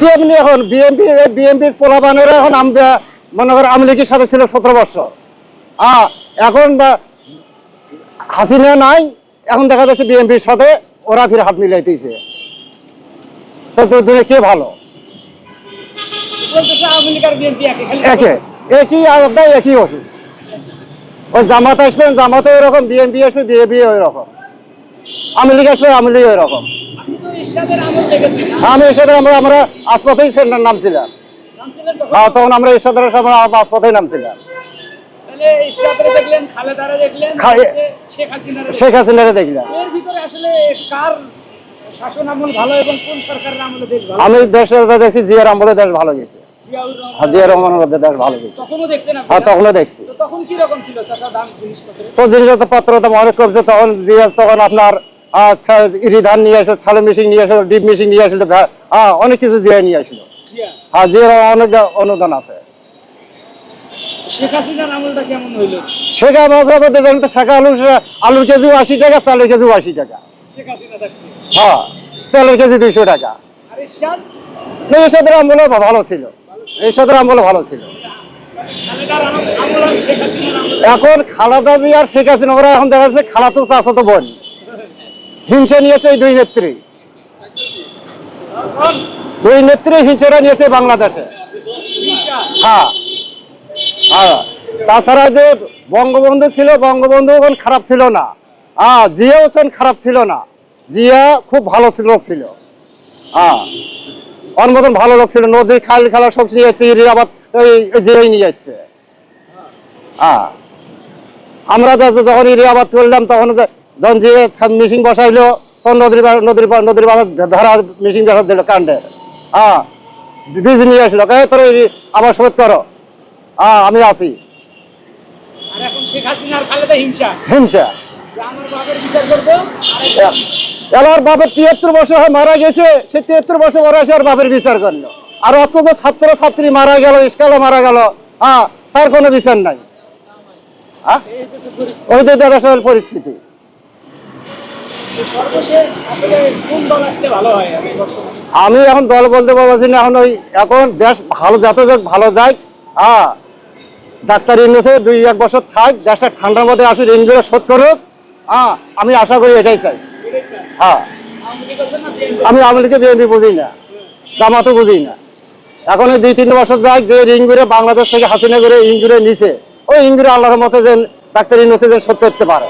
তেমনি এখন BNP BNP পোলাবানের এখন আমরা মনে করো আওয়ামী লীগের সাথে ছিল সতেরো বছর। আ এখন হাসিনা নাই এখন দেখা যাচ্ছে বিএনপির সাথে ওরা ফিরে হাত মিলাইতেছে। তো দুজনে কে ভালো? আর একে একই আলাদা একই ওষুধ ওই জামাত আসবেন জামাতে ওইরকম বিএনপি আসবে বিএনপি ওই রকম আওয়ামী লীগ আসবে আওয়ামী লীগ ওই আমি এসে আমরা আমরা আসপাতেই সেন্টার নামছিলাম। হ্যাঁ, তখন আমরা এরশাদের সময় আসপাতেই নামছিলাম। শেখ হাসিনারে দেখলাম। আমি দেশের দেখছি জিয়ার আমলে দেশ ভালো গেছে। রহমান। হ্যাঁ, জিয়া রহমানের মধ্যে দেশ ভালো গেছে। হ্যাঁ তখনও দেখছি। তো জিনিসপত্রের? তো অনেক কমছে তখন জিয়া তখন আপনার ইরি ধান নিয়ে আসলো মেশিন নিয়ে আসলো ডিপ মেশিন নিয়ে আসলো অনেক কিছু জিয়া নিয়ে আসলো। হ্যাঁ জিয়ার অনেক অনুদান আছে। শেখ হাসিনার আমলটা কেমন হইল? শেখা তো শেখা আলু আলুর কেজি আশি টাকা চালের কেজি আশি টাকা। হ্যাঁ তেলের কেজি দুইশো টাকা। না এরশাদের আমলে ভালো ছিল। এরশাদের আমলে ভালো ছিল। এখন খালাদা জি আর শেখ হাসিনা ওরা এখন দেখা যাচ্ছে খালাতো চাচাতো বোন। হিংসা নিয়েছে এই দুই নেত্রী। দুই নেত্রী হিংসাটা নিয়েছে বাংলাদেশে। হ্যাঁ। হ্যাঁ। তাছাড়া যে বঙ্গবন্ধু ছিল, বঙ্গবন্ধু খারাপ ছিল না। হ্যাঁ জিয়া হোসেন খারাপ ছিল না। জিয়া খুব ভালো ছিল- লোক ছিল। হ্যাঁ। ওর মতন ভালো লোক ছিল নদীর খাল খেলা সব নিয়ে যাচ্ছে ইরিয়াবাদ ওই জিয়াই নিয়ে যাচ্ছে। হ্যাঁ। আমরা যখন ইরিয়াবাদ করলাম তখন যখন যে মেশিন বসাইলো তখন নদীর নদীর নদীর বাঁধা ধরা মেশিন বসা দিল কাণ্ডের হ্যাঁ বীজ নিয়ে আসলো। কে তোর আবার শোধ করো। হ্যাঁ আমি আছি। হিংসা। আমার বাপের তিয়াত্তর বছর হয়ে মারা গেছে সে তিয়াত্তর বছর বয়সে আর বাপের বিচার করল। আর অত যে ছাত্র ছাত্রী মারা গেল স্কালে মারা গেল হ্যাঁ তার কোনো বিচার নাই। হ্যাঁ। ওই দেশের পরিস্থিতি। আমি এখন দল বলতে পারছি না, এখন ওই এখন বেশ ভালো যত ভালো যায় হ্যাঁ ডাক্তার ইন্ডোসে দুই এক বছর থাক, দেশটা ঠান্ডার মধ্যে আসুক ঋণগুলো শোধ করুক। হ্যাঁ আমি আশা করি এটাই চাই। হ্যাঁ? আমি আওয়ামী লীগকে বিএনপি বুঝি না, জামাতও বুঝি না। এখন এই দুই তিন বছর যাক, যে রিং করে বাংলাদেশ থেকে হাসিনা করে ইং করে নিছে, ওই ইং করে আল্লাহর মতো যেন ডাক্তার ইন্ডোসে যেন শোধ করতে পারে।